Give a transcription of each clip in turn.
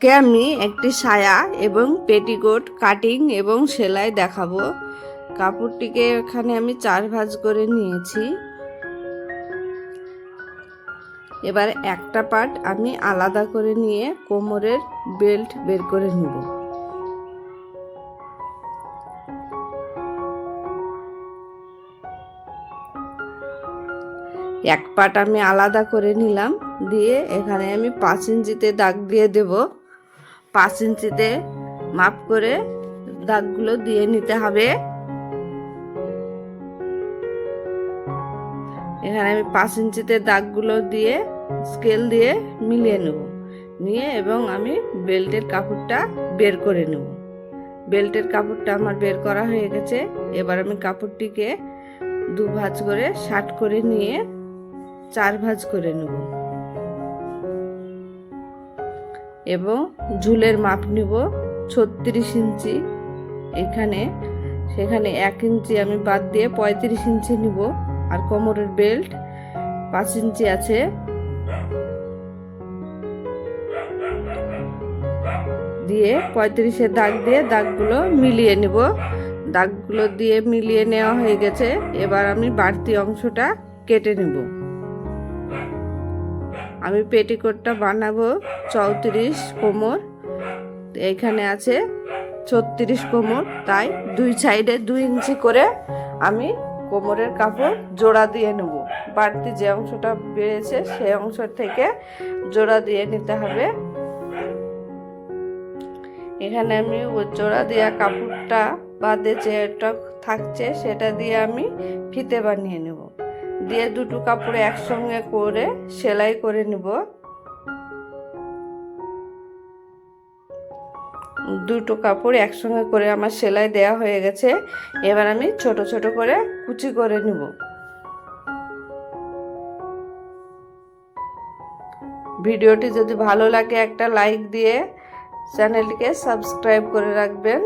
আজকে আমি একটি সায়া এবং পেটিকোট, কাটিং এবং সেলাই দেখাবো। কাপড়টিকে এখানে আমি চার ভাজ করে নিয়েছি। এবার একটা পার্ট আমি আলাদা করে নিয়ে কোমরের বেল্ট বের করে নেব। এক পাট আমি আলাদা করে নিলাম। দিয়ে এখানে আমি পাঁচ ইঞ্চিতে দাগ দিয়ে দেব। পাঁচ ইঞ্চিতে মাপ করে দাগগুলো দিয়ে নিতে হবে। এখানে আমি পাঁচ ইঞ্চিতে দাগগুলো দিয়ে স্কেল দিয়ে মিলিয়ে নেব। নিয়ে এবং আমি বেল্টের কাপড়টা বের করে নেব। বেল্টের কাপড়টা আমার বের করা হয়ে গেছে। এবার আমি কাপড়টিকে দু ভাঁজ করে শার্ট করে নিয়ে চার ভাঁজ করে নেব। এবং ঝুলের মাপ নিব ছত্রিশ ইঞ্চি। এখানে, সেখানে এক ইঞ্চি আমি বাদ দিয়ে পঁয়ত্রিশ ইঞ্চি নিব। আর কোমরের বেল্ট পাঁচ ইঞ্চি আছে। দিয়ে পঁয়ত্রিশের দাগ দিয়ে দাগগুলো মিলিয়ে নিব। দাগগুলো দিয়ে মিলিয়ে নেওয়া হয়ে গেছে। এবার আমি বাড়তি অংশটা কেটে নেব। আমি পেটিকোটটা বানাবো চৌত্রিশ কোমর। এখানে আছে ছত্রিশ কোমর, তাই দুই সাইডে দুই ইঞ্চি করে আমি কোমরের কাপড় জোড়া দিয়ে নেব। বাড়তি যে অংশটা বেড়েছে সেই অংশ থেকে জোড়া দিয়ে নিতে হবে। এখানে আমি জোড়া দেওয়া কাপড়টা বাদে যেটা থাকছে সেটা দিয়ে আমি ফিতে বানিয়ে নেব। দিয়ে দুটো কাপড় একসঙ্গে করে সেলাই করে নেব। দুটো কাপড় একসঙ্গে করে আমার সেলাই দেয়া হয়ে গেছে। এবার আমি ছোট ছোট করে কুচি করে নিব। ভিডিওটি যদি ভালো লাগে একটা লাইক দিয়ে চ্যানেলটিকে সাবস্ক্রাইব করে রাখবেন।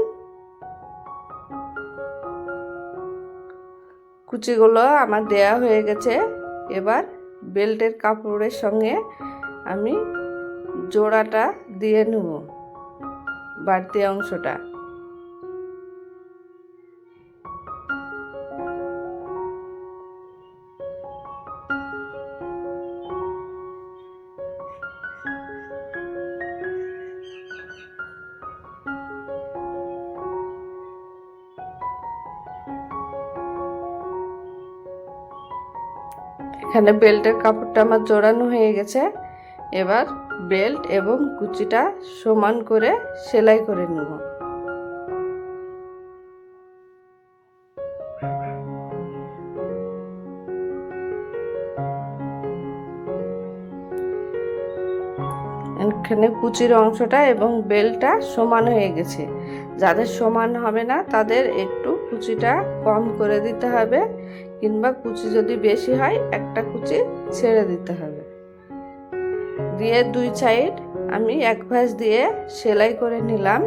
কুচিগুলো আমার দেয়া হয়ে গেছে। এবার বেল্টের কাপড়ের সঙ্গে আমি জোড়াটা দিয়ে নেব বাড়তি অংশটা। এখানে বেল্টের কাপড়টা আমার জোড়ানো হয়ে গেছে। এবার বেল্ট এবং কুচিটা সমান করে সেলাই করে নেব। এখানে কুচির অংশটা এবং বেলটা সমান হয়ে গেছে। যাদের সমান হবে না, তাদের একটু কুচিটা কম করে দিতে হবে। কিংবা কুচি যদি বেশি হয়, একটা কুচি ছেড়ে দিতে হবে। দিয়ে দুই সাইড আমি এক ভাঁজ দিয়ে সেলাই করে নিলাম।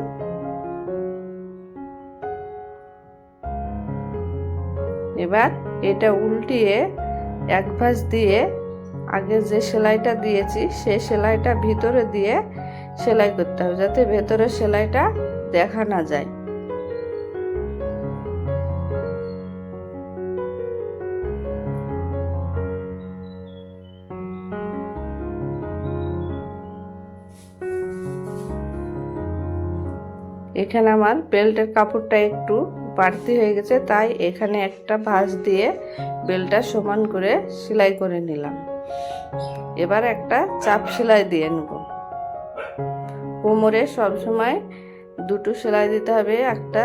এবার এটা উল্টিয়ে এক ভাঁজ দিয়ে আগে যে সেলাইটা দিয়েছি, সেই সেলাইটা ভিতরে দিয়ে সেলাই করতে হবে, যাতে ভেতরের সেলাইটা দেখা না যায়। এখানে আমার বেল্টের কাপড়টা একটু বাড়তি হয়ে গেছে, তাই এখানে একটা ভাঁজ দিয়ে বেলটা সমান করে সেলাই করে নিলাম। এবার একটা চাপ সেলাই দিয়ে নেব। কোমরে সবসময় দুটো সেলাই দিতে হবে, একটা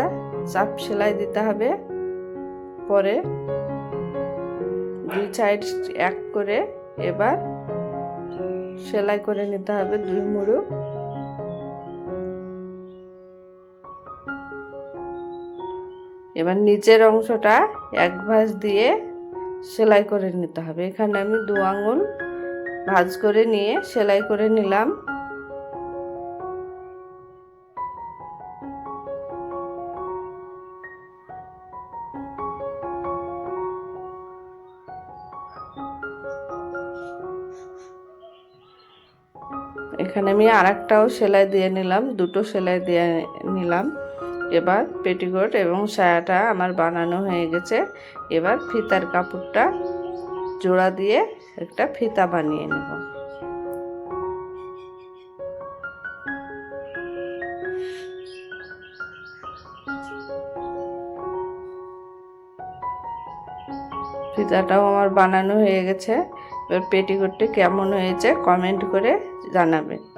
চাপ সেলাই দিতে হবে, পরে দুই সাইড এক করে এবার সেলাই করে নিতে হবে দুই মুড়ো। এবার নিচের অংশটা এক ভাঁজ দিয়ে সেলাই করে নিতে হবে। এখানে আমি দু আঙুল ভাঁজ করে নিয়ে সেলাই করে নিলাম। এখানে আমি আর সেলাই দিয়ে নিলাম, দুটো সেলাই দিয়ে নিলাম। এবার পেটিকোট এবং সায়াটা আমার বানানো হয়ে গেছে। এবার ফিতার কাপড়টা জোড়া দিয়ে একটা ফিতা বানিয়ে নেব। ফিতাটাও আমার বানানো হয়ে গেছে। এবার পেটিকোটটি কেমন হয়েছে কমেন্ট করে জানাবেন।